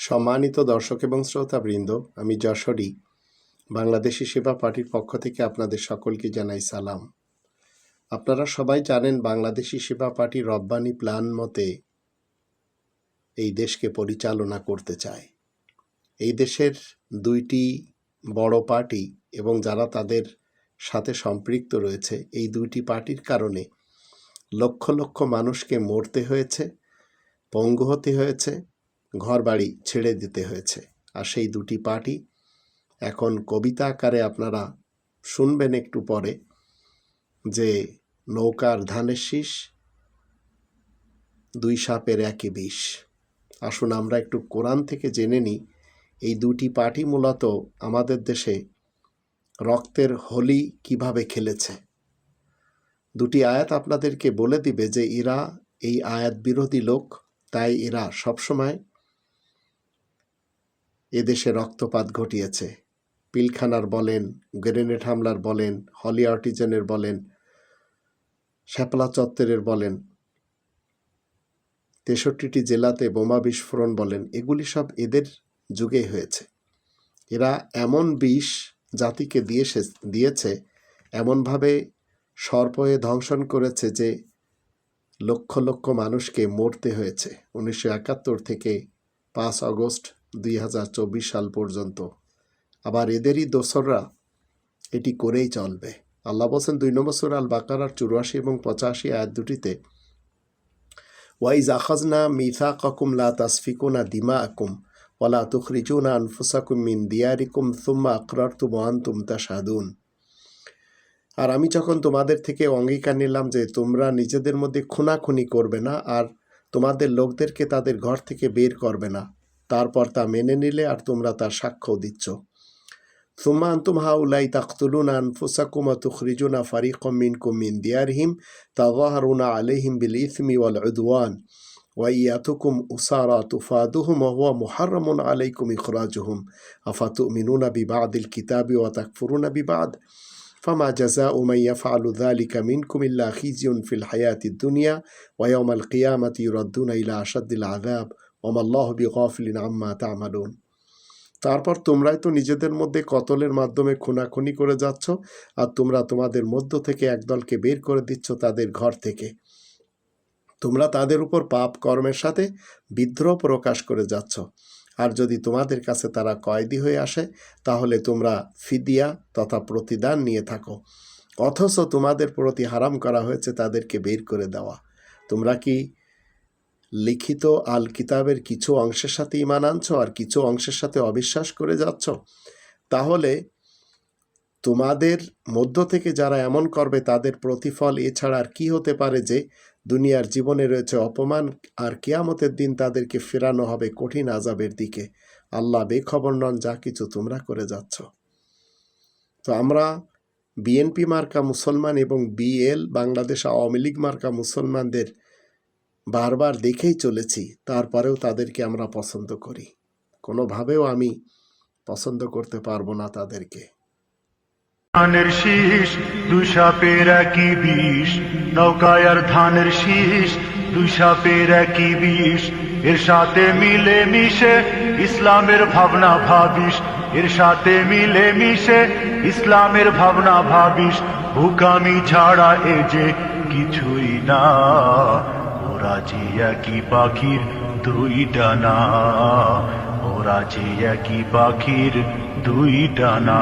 সম্মানিত দর্শক এবং শ্রোতাবৃন্দ, আমি যশোরী, বাংলাদেশি সেবা পার্টির পক্ষ থেকে আপনাদের সকলকে জানাই সালাম। আপনারা সবাই জানেন বাংলাদেশি সেবা পার্টি রব্বানি প্ল্যান মতে এই দেশকে পরিচালনা করতে চায়। এই দেশের দুইটি বড় পার্টি এবং যারা তাদের সাথে সম্পৃক্ত রয়েছে, এই দুইটি পার্টির কারণে লক্ষ লক্ষ মানুষকে মরতে হয়েছে, পঙ্গু হতে হয়েছে ঘর বাড়ি ছেড়ে দিতে হয়েছে। আর সেই দুটি পার্টি এখন কবিতা আকারে আপনারা শুনবেন একটু পরে যে নৌকার ধানের শীষ, দুই সাপের একই বিষ। আসুন আমরা একটু কোরআন থেকে জেনে নিই, এই দুটি পার্টি মূলত আমাদের দেশে রক্তের হোলি কীভাবে খেলেছে। দুটি আয়াত আপনাদেরকে বলে দিবে যে এরা এই আয়াত বিরোধী লোক, তাই এরা সবসময় এদেশে রক্তপাত ঘটিয়েছে। পিলখানার বলেন, গ্রেনেড হামলার বলেন, হলি আর্টিজেনের বলেন, শ্যাপলা চত্বরের বলেন, তেষট্টিটি জেলাতে বোমা বিস্ফোরণ বলেন, এগুলি সব এদের যুগে হয়েছে। এরা এমন বিষ জাতিকে দিয়েছে দিয়েছে, এমনভাবে সর্পয়ে ধ্বংসন করেছে যে লক্ষ লক্ষ মানুষকে মরতে হয়েছে। উনিশশো একাত্তর থেকে পাঁচ আগস্ট দুই হাজার চব্বিশ সাল পর্যন্ত। আবার এদেরই দোসররা এটি করেই চলবে। আল্লাহ বলছেন, দুই নম্বর সুর আল বাকারার চুরাশি এবং পঁচাশি আয়াত দুটিতে ওয়াইজ আখাজনা মিথা ককুম লা তাসফিকুনা দিমা আকুম ওয়ালা তুখরিজুনা আনফুসাকুম মিন দিয়ারিকুম সুম্মা আকরারতুম ওয়ান্তুম তাশহাদুন। আর আমি যখন তোমাদের থেকে অঙ্গীকার নিলাম যে তোমরা নিজেদের মধ্যে খুনাখুনি করবে না, আর তোমাদের লোকদেরকে তাদের ঘর থেকে বের করবে না তারপর তা মেনে নিলে আর তোমরা তার সাক্ষ্য দিচ্ছ ثم أنتم هؤلاء تقتلون أنفسكم وتخرجون فريقا منكم من ديارهم تظاهرون عليهم بالإثم والعدوان وإياتكم أسارى تفادهم وهو محرم عليكم إخراجهم أفتؤمنون ببعض الكتاب وتكفرون ببعض فما جزاء من يفعل ذلك منكم إلا خزي في الحياة الدنيا ويوم القيامة يردون إلى أشد العذاب তারপর তোমরাই তো নিজেদের মধ্যে কতলের মাধ্যমে খুনাখুনি করে যাচ্ছ আর তোমরা তোমাদের মধ্য থেকে একদলকে বের করে দিচ্ছ তাদের ঘর থেকে। তোমরা তাদের উপর পাপ কর্মের সাথে বিদ্রোহ প্রকাশ করে যাচ্ছ। আর যদি তোমাদের কাছে তারা কয়েদি হয়ে আসে, তাহলে তোমরা ফিদিয়া তথা প্রতিদান নিয়ে থাকো। অথচ তোমাদের প্রতি হারাম করা হয়েছে তাদেরকে বের করে দেওয়া। তোমরা কি লিখিত আল কিতাবের কিছু অংশের সাথে ইমান আনছো আর কিছু অংশের সাথে অবিশ্বাস করে যাচ্ছ? তাহলে তোমাদের মধ্য থেকে যারা এমন করবে, তাদের প্রতিফল এছাড়া আর কি হতে পারে যে দুনিয়ার জীবনে রয়েছে অপমান আর কেয়ামতের দিন তাদেরকে ফেরানো হবে কঠিন আজাবের দিকে। আল্লাহ বেখবর নন, যা কিছু তোমরা করে যাচ্ছ। তো আমরা বিএনপি মার্কা মুসলমান এবং বিএল, বাংলাদেশ আওয়ামী লীগ মার্কা মুসলমানদের বারবার দেখেই চলেছি, তারপরেও তাদেরকে আমরা পছন্দ করি। কোনোভাবেও আমি পছন্দ করতে পারব না তাদেরকে। ধানের শীষ দুই সাপের একই বিষ। নৌকায় আর ধানের শীষ একই বিষ। এর সাথে মিলে মিশে ইসলামের ভাবনা ভাবিস। এর সাথে মিলে মিশে ইসলামের ভাবনা ভাবিস। ভুকামি ছাড়া এ যে কিছুই না। ওরা একই পাখির দুই ডানা ওরা যে একই পাখির দুই ডানা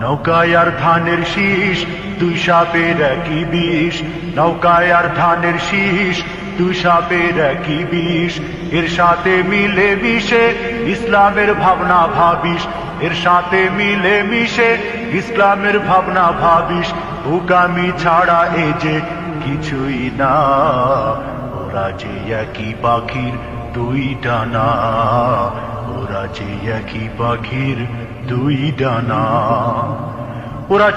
নৌকায় আর ধানের শীষ, দুই সাপের একই বিষ। নৌকায় আর ধানের শীষ, দুই সাপের একই বিষ। এর সাথে মিলে মিশে ইসলামের ভাবনা ভাবিস। এর সাথে মিলে মিশে ইসলামের ভাবনা ভাবিস। হুকামি ছাড়া এ যে কিছুই না। ওরা যে একই পাখির দুই ডানা ওরা যে একই পাখির দুই ডানা। ওরা